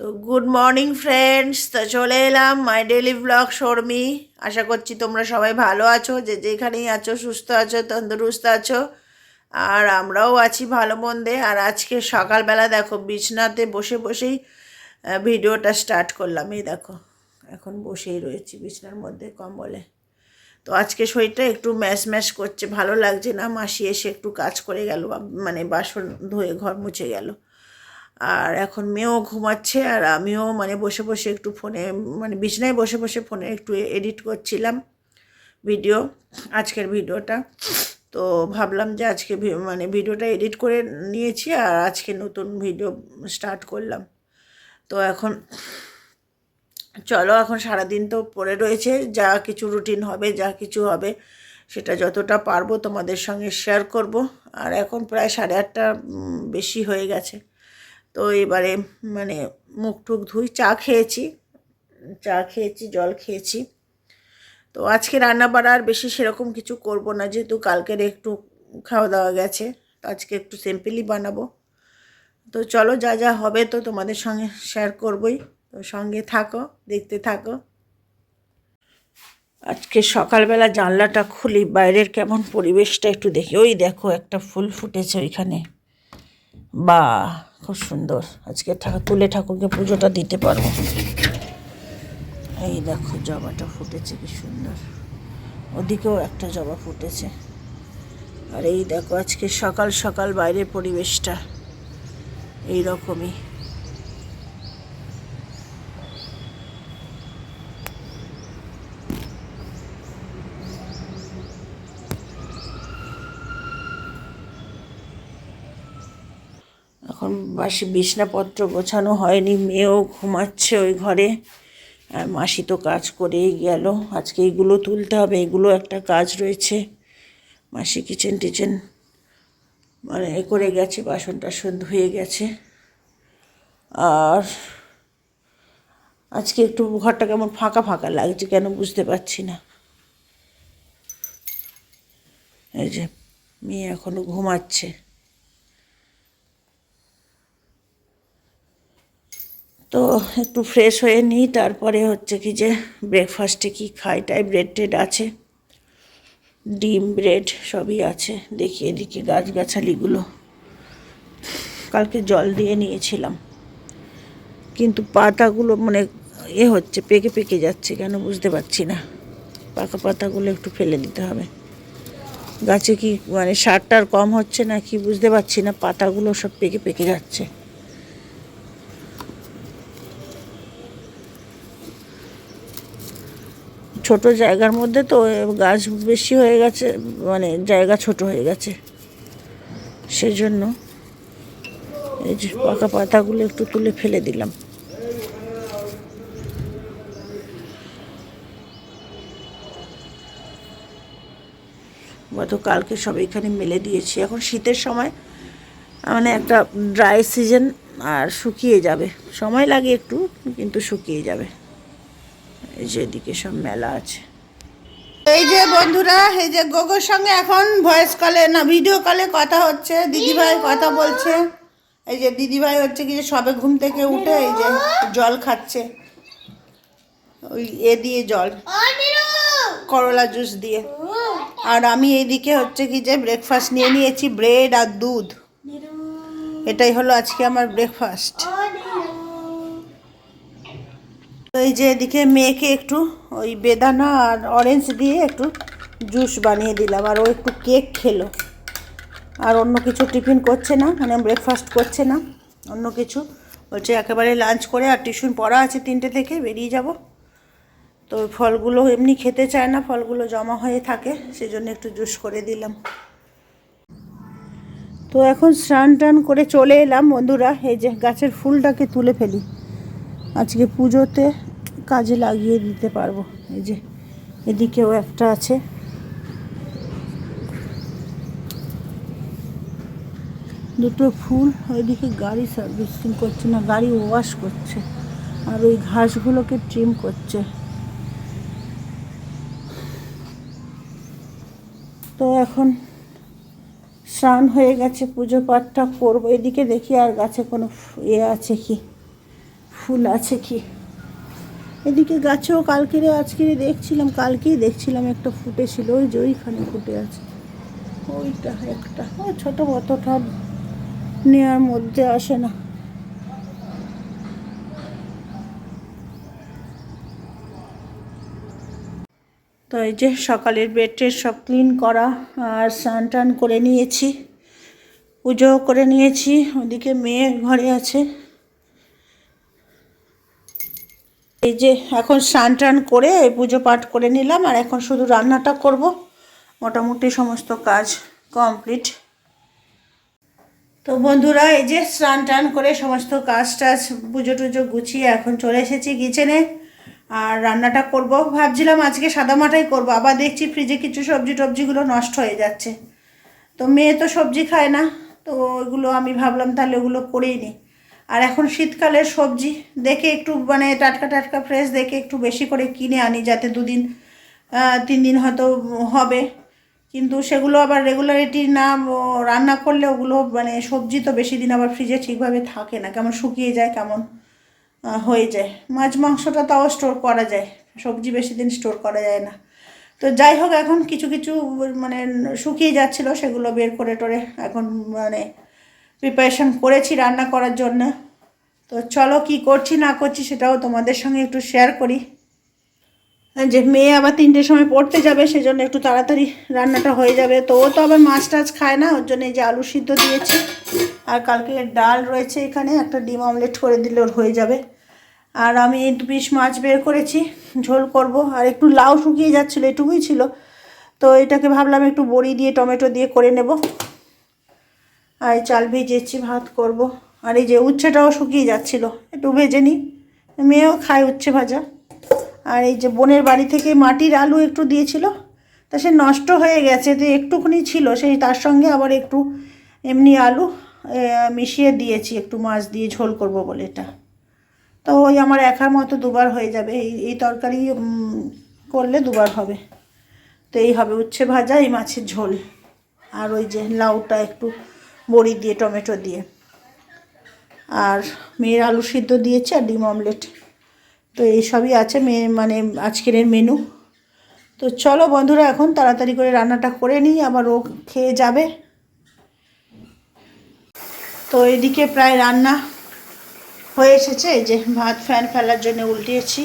তো good morning friends তো চলে এলাম মাই ডেলি ব্লগ শর্মি আশা করছি তোমরা সবাই ভালো আছো, যে যেখানেই আছো, সুস্থ আছো, তন্দুরুস্ত আছো, আর আমরাও আছি ভালো মন্দে। আর আজকে সকালবেলা দেখো, বিছনাতে বসে বসেই ভিডিওটা স্টার্ট করলাম। এই দেখো, এখন বসেই রয়েছি বিছনার মধ্যে কম্বলে। তো আজকে শরীরটা একটু ম্যাশ ম্যাশ করছে, ভালো লাগছে না। মাসি এসে একটু কাজ করে গেল মানে বাসন ধুয়ে ঘর মুছে গেল। আর এখন মেয়েও ঘুমাচ্ছে আর আমিও মানে বসে বসে একটু ফোনে মানে বিছনায় বসে বসে ফোনে একটু এডিট করছিলাম ভিডিও, আজকের ভিডিওটা। তো ভাবলাম যে আজকে মানে ভিডিওটা এডিট করে নিয়েছি আর আজকে নতুন ভিডিও স্টার্ট করলাম। তো এখন চলো, এখন সারাদিন তো পড়ে রয়েছে, যা কিছু রুটিন হবে, যা কিছু হবে সেটা যতটা পারব তোমাদের সঙ্গে শেয়ার করব। আর এখন প্রায় সাড়ে আটটা বেশি হয়ে গেছে। তো এবারে মানে মুখ টুক ধুই চা খেয়েছি চা খেয়েছি, জল খেয়েছি। তো আজকে রান্না বাড়া আর বেশি সেরকম কিছু করব না, যেহেতু কালকের একটু খাওয়া দাওয়া গেছে, তো আজকে একটু সিম্পলি বানাবো। তো চলো যা যা হবে তো তোমাদের সঙ্গে শেয়ার করবই। তো সঙ্গে থাকো, দেখতে থাকো। আজকে সকালবেলা জানলাটা খুলি, বাইরের কেমন পরিবেশটা একটু দেখি। ওই দেখো একটা ফুল ফুটেছে ওইখানে। বা খুব সুন্দর। আজকে তুলে ঠাকুরকে পুজোটা দিতে পারব। এই দেখো জবাটা ফুটেছে কি সুন্দর। ওদিকেও একটা জবা ফুটেছে। আর এই দেখো আজকে সকাল সকাল বাইরের পরিবেশটা। এই রকমই এখন বাসি বিছনাপত্র গোছানো হয়নি, মেয়েও ঘুমাচ্ছে ওই ঘরে। আর মাসি তো কাজ করেই গেল। আজকে এইগুলো তুলতে হবে, এগুলো একটা কাজ রয়েছে। মাসি কিচেন টিচেন মানে এ করে গেছে বাসন টাসন ধুয়ে গেছে। আর আজকে একটু ঘরটা কেমন ফাঁকা ফাঁকা লাগছে কেন বুঝতে পারছি না। এই যে মেয়ে এখনও ঘুমাচ্ছে। তো একটু ফ্রেশ হয়ে নিই, তারপরে হচ্ছে কি যে ব্রেকফাস্টে কি খাই টাই ব্রেড টেড আছে। ডিম ব্রেড সবই আছে। দেখি এদিকে গাছগাছালিগুলো। কালকে জল দিয়ে নিয়েছিলাম। কিন্তু পাতাগুলো মানে এ হচ্ছে, পেকে পেকে যাচ্ছে কেন বুঝতে পারছি না। পাকা পাতাগুলো একটু ফেলে দিতে হবে। গাছে কি মানে সারটার কম হচ্ছে না কি বুঝতে পারছি না, পাতাগুলো সব পেকে পেকে যাচ্ছে। ছোট জায়গার মধ্যে তো গাছ বেশি হয়ে গেছে মানে জায়গা ছোট হয়ে গেছে। সেজন্য এই যে পাকা পাতাগুলো একটু তুলে ফেলে দিলাম। গতকালকে সব এখানে মেলে দিয়েছি। এখন শীতের সময় মানে একটা ড্রাই সিজন আর শুকিয়ে যাবে। সময় লাগে একটু, কিন্তু শুকিয়ে যাবে। এই সব মেলা আছে। এই যে বন্ধুরা, এই যে গোগোর সঙ্গে এখন ভয়েস কলে না ভিডিও কলে কথা হচ্ছে, দিদিভাই কথা বলছে। এই যে দিদিভাই হচ্ছে কি যে সবে ঘুম থেকে উঠে এই যে জল খাচ্ছে। ওই এ দিয়ে জল, করলা জুস দিয়ে। আর আমি এইদিকে হচ্ছে কি যে ব্রেকফাস্ট নিয়ে নিয়েছি ব্রেড আর দুধ। এটাই হলো আজকে আমার ব্রেকফাস্ট তো এই যে এদিকে মেয়েকে একটু ওই বেদানা আর অরেঞ্জ দিয়ে একটু জুস বানিয়ে দিলাম, আর ও একটু কেক খেলো। আর অন্য কিছু টিফিন করছে না মানে ব্রেকফাস্ট করছে না। অন্য কিছু, বলছে একেবারে লাঞ্চ করে আর টিউশন পড়া আছে তিনটে থেকে, বেরিয়ে যাব। তো ফলগুলো এমনি খেতে চায় না, ফলগুলো জমা হয়ে থাকে, সেজন্য একটু জুস করে দিলাম। তো এখন স্নান টান করে চলে এলাম বন্ধুরা, এই যে গাছের ফুলটাকে তুলে ফেলি। আজকে পুজোতে কাজে লাগিয়ে দিতে পারব। এই যে, এদিকেও একটা আছে। দুটো ফুল, ওইদিকে গাড়ি সার্ভিসিং করছে না, গাড়ি ওয়াশ করছে। আর ওই ঘাসগুলোকে ট্রিম করছে। তো এখন স্নান হয়ে গেছে, পুজো পাঠটা করব। এদিকে দেখি আর গাছে কোনো ইয়ে আছে কি। ফুল আছে কি? এদিকে গাছেও কালকেরে আজকেরে দেখছিলাম, কালকেই দেখছিলাম একটা ফুটেছিল ওই যে ওইখানে ফুটে আছে। ওইটা একটা ও ছোটো অতটা নেওয়ার মধ্যে আসে না। তো এই যে সকালের বেডটের সব ক্লিন করা আর স্নান টান করে নিয়েছি পুজো করে নিয়েছি, ওদিকে মেয়ে ঘরে আছে। এই যে এখন স্নান টান করে পুজো পাঠ করে নিলাম, আর এখন শুধু রান্নাটা করব। মোটামুটি সমস্ত কাজ কমপ্লিট তো বন্ধুরা, এই যে স্নান টান করে সমস্ত কাজ টাজ, পুজো টুজো গুছিয়ে এখন চলে এসেছি কিচেনে আর রান্নাটা করব। ভাবছিলাম আজকে সাদা মাটাই করব, আবার দেখছি ফ্রিজে কিছু সবজি টবজিগুলো নষ্ট হয়ে যাচ্ছে। তো মেয়ে তো সবজি খায় না, তো ওইগুলো আমি ভাবলাম তাহলে ওগুলো করেই নিই আর এখন শীতকালের সবজি দেখে একটু মানে টাটকা টাটকা ফ্রেশ দেখে একটু বেশি করে কিনে আনি যাতে দুদিন তিন দিন হয়তো হবে। কিন্তু সেগুলো আবার রেগুলারিটি না রান্না করলে ওগুলো মানে সবজি তো বেশি দিন আবার ফ্রিজে ঠিকভাবে থাকে না। কেমন শুকিয়ে যায়, কেমন হয়ে যায়। মাছ মাংসটা তাও স্টোর করা যায়। সবজি বেশি দিন স্টোর করা যায় না। তো যাই হোক, এখন কিছু কিছু মানে শুকিয়ে যাচ্ছিল, সেগুলো বের করে টোরে এখন মানে প্রিপারেশন করেছি রান্না করার জন্য। তো চলো কি করছি, না করছি সেটাও তোমাদের সঙ্গে একটু শেয়ার করি। যে মেয়ে আবার তিনটের সময় পড়তে যাবে, সেজন্য একটু তাড়াতাড়ি রান্নাটা হয়ে যাবে। তো ও তো আবার মাছ টাছ খায় না, ওর জন্য এই যে আলু সিদ্ধ দিয়েছি। আর কালকে ডাল রয়েছে এখানে, একটা ডিম অমলেট করে দিলে ওর হয়ে যাবে। আর আমি দু পিস মাছ বের করেছি, ঝোল করব। আর একটু লাউ শুকিয়ে যাচ্ছিল, এটুকুই ছিল। তো এটাকে ভাবলাম একটু বড়ি দিয়ে, টমেটো দিয়ে করে নেব। আর চাল ভিজেছি, ভাত করব। আর এই যে উচ্ছেটাও শুকিয়ে যাচ্ছিল, একটু ভেজে নিই। মেয়েও খায় উচ্ছে ভাজা। আর এই যে বোনের বাড়ি থেকে মাটির আলু একটু দিয়েছিল, তা সে নষ্ট হয়ে গেছে তো একটুখানি ছিল, সেই তার সঙ্গে আবার একটু এমনি আলু মিশিয়ে দিয়েছি, একটু মাছ দিয়ে ঝোল করব বলে এটা। তো ওই আমার একার মতো দুবার হয়ে যাবে, এই এই তরকারি করলে দুবার হবে। তো এই হবে উচ্ছে ভাজা, এই মাছের ঝোল। আর ওই যে লাউটা একটু বড়ি দিয়ে, টমেটো দিয়ে। আর মেয়ের আলু সিদ্ধ দিয়েছে আর ডিম অমলেট। তো এইসবই আছে মেয়ে মানে আজকের মেনু তো চলো বন্ধুরা, এখন তাড়াতাড়ি করে রান্নাটা করে নিই, আবার ও খেয়ে যাবে। তো এদিকে প্রায় রান্না হয়ে এসেছে যে ভাত ফ্যান ফেলার জন্য উল্টিয়েছি।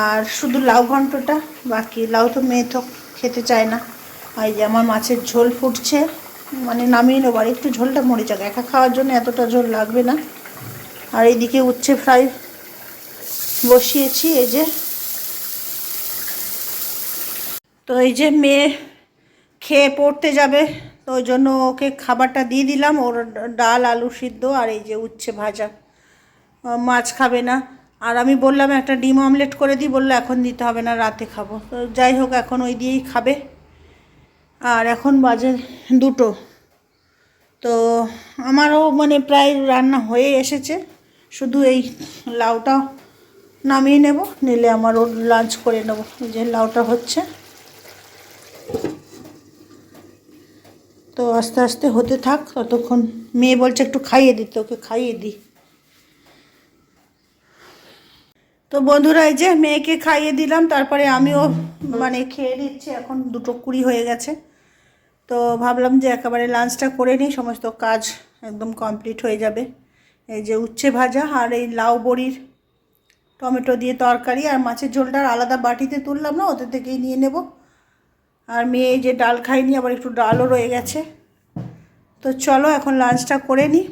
আর শুধু লাউ ঘন্টটা বাকি, লাউ তো মেয়ে তো খেতে চায় না। এই যে আমার মাছের ঝোল ফুটছে। মানে নামিয়ে নেব, আর একটু ঝোলটা মরে যাক। একা খাওয়ার জন্য এতটা ঝোল লাগবে না। আর এইদিকে উচ্ছে ফ্রাই বসিয়েছি, এই যে। তো এই যে মেয়ে খেয়ে পড়তে যাবে, তো ওই জন্য ওকে খাবারটা দিয়ে দিলাম। ওর ডাল, আলু সিদ্ধ আর এই যে উচ্ছে ভাজা। মাছ খাবে না। আর আমি বললাম, একটা ডিম অমলেট করে দিই, বলল এখন দিতে হবে না, রাতে খাব। তো যাই হোক, এখন ওই দিয়েই খাবে। আর এখন বাজে দুটো। তো আমারও মানে প্রায় রান্না হয়ে এসেছে। শুধু এই লাউটা নামিয়ে নেব, নিলে আমার ওর লাঞ্চ করে নেব, যে লাউটা হচ্ছে। তো আস্তে আস্তে হতে থাক, ততক্ষণ মেয়ে বলছে একটু খাইয়ে দিতে ওকে খাইয়ে দিই। তো বন্ধুরা, এই যে মেয়েকে খাইয়ে দিলাম, তারপরে আমিও মানে খেয়ে নিচ্ছি, এখন দুটো কুড়ি হয়ে গেছে। তো ভাবলাম যে একেবারে লাঞ্চটা করে নিই, সমস্ত কাজ একদম কমপ্লিট হয়ে যাবে। এই যে উচ্ছে ভাজা আর এই লাউ বড়ির টমেটো দিয়ে তরকারি আর মাছের ঝোলটা আলাদা বাটিতে তুললাম না ওদের থেকেই নিয়ে নেব। আর মেয়ে যে ডাল খাইনি আবার একটু ডালও রয়ে গেছে। তো চলো এখন লাঞ্চটা করে নিই।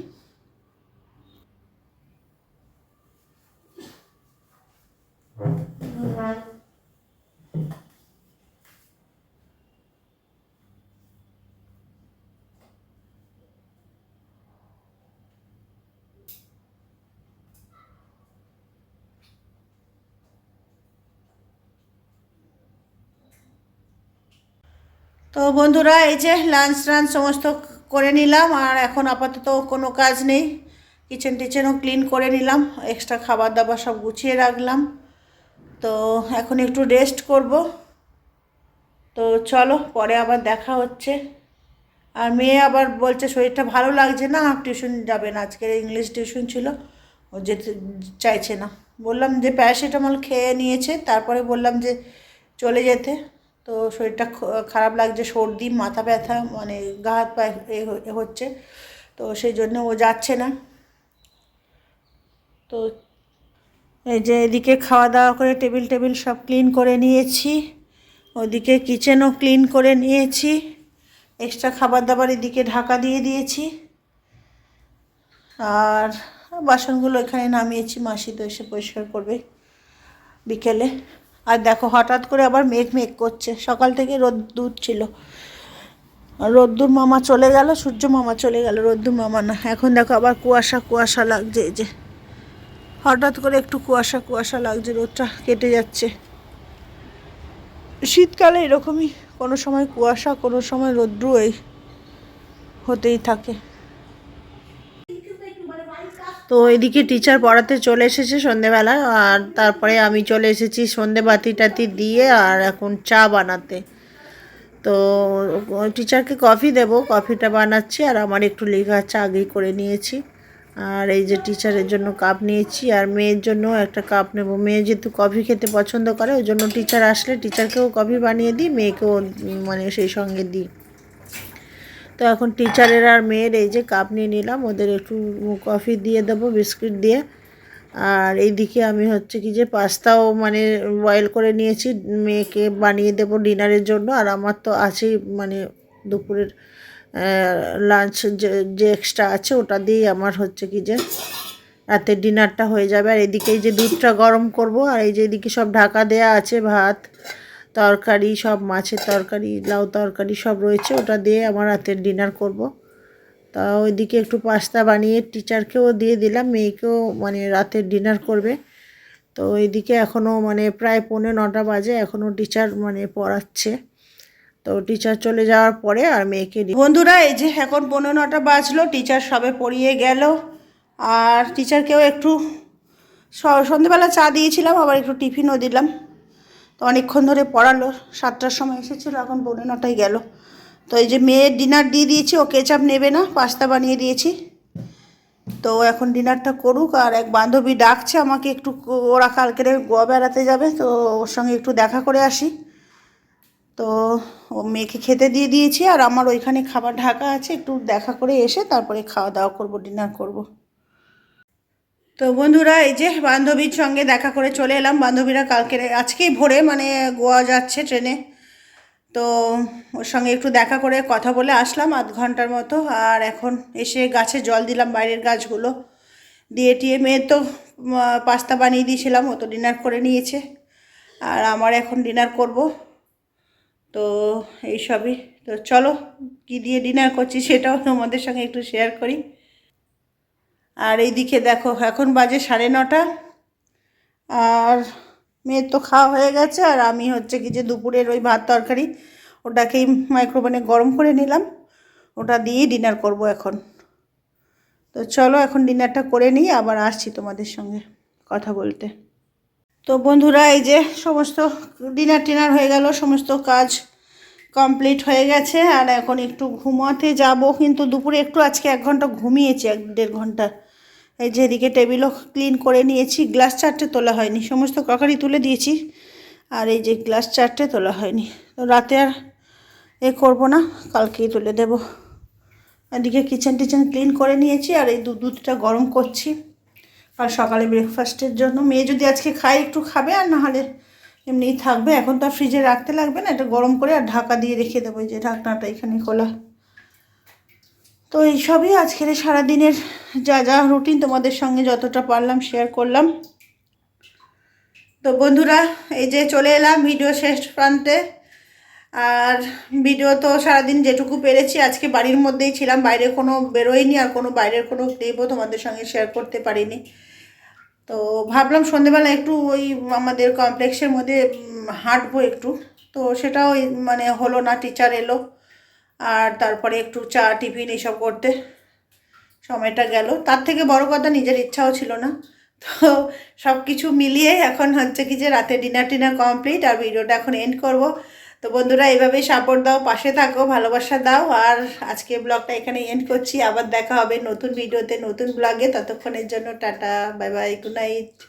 তো বন্ধুরা, এই যে লাঞ্চ টাঞ্চ সমস্ত করে নিলাম, আর এখন আপাতত কোনো কাজ নেই। কিচেন টিচেনও ক্লিন করে নিলাম এক্সট্রা খাবার দাবার সব গুছিয়ে রাখলাম। তো এখন একটু রেস্ট করব। তো চলো, পরে আবার দেখা হচ্ছে। আর মেয়ে আবার বলছে, শরীরটা ভালো লাগছে না টিউশন যাবে না। আজকে ইংলিশ টিউশন ছিল, ও যেতে চাইছে না। বললাম যে প্যারাসিটামল খেয়ে নিয়েছে। তারপরে বললাম যে, চলে যেতে। তো শরীরটা খারাপ লাগছে, সর্দি, মাথা ব্যথা মানে গা হাত এ এ হচ্ছে। তো সেই জন্য ও যাচ্ছে না। তো এই যে এদিকে খাওয়া দাওয়া করে টেবিল টেবিল সব ক্লিন করে নিয়েছি। ওদিকে কিচেনও ক্লিন করে নিয়েছি। এক্সট্রা খাবার দাবার এদিকে ঢাকা দিয়ে দিয়েছি। আর বাসনগুলো এখানে নামিয়েছি, মাসি তো এসে পরিষ্কার করবে বিকেলে। আর দেখো, হঠাৎ করে আবার মেঘ মেঘ করছে। সকাল থেকে রোদ্দুর ছিল। রোদ্দুর মামা চলে গেল, সূর্য মামা চলে গেল, রোদ্দুর মামা না। এখন দেখো আবার কুয়াশা কুয়াশা লাগছে এই যে। হঠাৎ করে একটু কুয়াশা কুয়াশা লাগছে, রোদটা কেটে যাচ্ছে। শীতকালে এরকমই কোনো সময় কুয়াশা, কোনো সময় রৌদ্র এই হতেই থাকে। তো এদিকে টিচার পড়াতে চলে এসেছে সন্ধেবেলা, আর তারপরে আমি চলে এসেছি সন্ধে বাতি টাতি দিয়ে আর এখন চা বানাতে। তো টিচারকে কফি দেব কফিটা বানাচ্ছি আর আমার একটু লেখা চা আগেই করে নিয়েছি। আর এই যে টিচারের জন্য কাপ নিয়েছি, আর মেয়ের জন্য একটা কাপ নেব। মেয়ে যেহেতু কফি খেতে পছন্দ করে, ওই জন্য টিচার আসলে টিচারকেও কফি বানিয়ে দিই, মেয়েকেও মানে সেই সঙ্গে দিই। তো এখন টিচারের আর মেয়ের এই যে কাপ নিয়ে নিলাম, ওদের একটু কফি দিয়ে দেবো বিস্কিট দিয়ে। আর এইদিকে আমি হচ্ছে কি যে পাস্তাও মানে বয়েল করে নিয়েছি, মেয়েকে বানিয়ে দেবো ডিনারের জন্য। আর আমার তো আছেই মানে দুপুরের লাঞ্চ যে এক্সট্রা আছে, ওটা দিয়েই আমার হচ্ছে কি যে রাতের ডিনারটা হয়ে যাবে। আর এদিকে এই যে দুধটা গরম করব, আর এই যে এদিকে সব ঢাকা দেয়া আছে ভাত। তরকারি, সব মাছের তরকারি, লাউ তরকারি সব রয়েছে, ওটা দিয়ে আমার রাতের ডিনার করব। তা ওইদিকে একটু পাস্তা বানিয়ে টিচারকেও দিয়ে দিলাম, মেয়েকেও মানে রাতের ডিনার করবে। তো এইদিকে এখনও মানে প্রায় পৌনে নটা বাজে এখনও টিচার মানে পড়াচ্ছে। তো টিচার চলে যাওয়ার পরে আর মেয়েকে বন্ধুরা, এই যে এখন পৌনে নটা বাজলো টিচার সবে পড়িয়ে গেল। আর টিচারকেও একটু স- সন্ধেবেলা চা দিয়েছিলাম, আবার একটু টিফিনও দিলাম। তো অনেকক্ষণ ধরে পড়ালো, সাতটার সময় এসেছিল, এখন পৌনে নটায় গেল। তো এই যে মেয়ের ডিনার দিয়ে দিয়েছি, ও কেচাপ নেবে না পাস্তা বানিয়ে দিয়েছি। তো এখন ডিনারটা করুক, আর এক বান্ধবী ডাকছে আমাকে একটু, ওরা কালকে গোয়া বেড়াতে যাবে, তো ওর সঙ্গে একটু দেখা করে আসি। তো ও মেয়েকে খেতে দিয়ে দিয়েছি, আর আমার ওইখানে খাবার ঢাকা আছে, একটু দেখা করে এসে তারপরে খাওয়া দাওয়া করব ডিনার করব। তো বন্ধুরা, এই যে বান্ধবীর সঙ্গে দেখা করে চলে এলাম। বান্ধবীরা কালকে, আজকেই ভোরে মানে গোয়া যাচ্ছে ট্রেনে। তো ওর সঙ্গে একটু দেখা করে কথা বলে আসলাম আধ ঘণ্টার মতো। আর এখন এসে গাছে জল দিলাম বাইরের গাছগুলো। দিয়ে টিয়ে মেয়ে তো পাস্তা বানিয়ে দিয়েছিলাম, ও তো ডিনার করে নিয়েছে। আর আমার এখন ডিনার করব। তো এইসবই তো চলো, কি দিয়ে ডিনার করছি সেটাও তোমাদের সঙ্গে একটু শেয়ার করি। আর এইদিকে দেখো, এখন বাজে সাড়ে নটা। আর মেয়ের তো খাওয়া হয়ে গেছে, আর আমি হচ্ছে কি যে দুপুরের ওই ভাত তরকারি, ওটাকেই মাইক্রোওভেনে গরম করে নিলাম। ওটা দিয়েই ডিনার করব এখন। তো চলো, এখন ডিনারটা করে নিই, আবার আসছি তোমাদের সঙ্গে কথা বলতে। তো বন্ধুরা, এই যে সমস্ত ডিনার টিনার হয়ে গেল, সমস্ত কাজ কমপ্লিট হয়ে গেছে, আর এখন একটু ঘুমাতে যাব, কিন্তু দুপুরে একটু আজকে এক ঘণ্টা ঘুমিয়েছি, এক দেড় ঘণ্টা। এই যে এদিকে টেবিলও ক্লিন করে নিয়েছি, গ্লাস চারটে তোলা হয়নি, সমস্ত ক্রকারি তুলে দিয়েছি, আর এই যে গ্লাস চারটে তোলা হয়নি। তো রাতে আর এ করব না, কালকেই তুলে দেব। এদিকে কিচেন টিচেন ক্লিন করে নিয়েছি, আর এই দুধ দুধটা গরম করছি, আর সকালে ব্রেকফাস্টের জন্য। মেয়ে যদি আজকে খায় একটু খাবে, আর নাহলে এমনিই থাকবে। এখন তো ফ্রিজে রাখতে লাগবে না, এটা গরম করে আর ঢাকা দিয়ে রেখে দেবো যে ঢাকনাটা এখানে খোলা। তো এইসবই আজকের সারাদিনের যা যা রুটিন তোমাদের সঙ্গে যতটা পারলাম শেয়ার করলাম। তো বন্ধুরা, এই যে চলে এলাম ভিডিও শেষ প্রান্তে। আর ভিডিও তো সারাদিন যেটুকু পেরেছি, আজকে বাড়ির মধ্যেই ছিলাম, বাইরে কোনো বেরোয়নি আর কোনো বাইরের কোনো ক্লিপও তোমাদের সঙ্গে শেয়ার করতে পারিনি। তো ভাবলাম সন্ধেবেলা একটু ওই আমাদের কমপ্লেক্সের মধ্যে হাঁটবো একটু। তো সেটাও মানে হলো না টিচার এলো। আর তারপরে একটু চা, টিফিন এইসব করতে সময়টা গেল। তার থেকে বড় কথা নিজের ইচ্ছাও ছিল না। তো সব কিছু মিলিয়ে এখন হচ্ছে কি যে রাতে ডিনার টিনার কমপ্লিট আর ভিডিওটা এখন এন্ড করব। তো বন্ধুরা, এভাবেই সাপোর্ট দাও, পাশে থাকো, ভালোবাসা দাও। আর আজকে ব্লগটা এখানে এন্ড করছি। আবার দেখা হবে নতুন ভিডিওতে, নতুন ব্লগে ততক্ষণের জন্য tata bye bye good night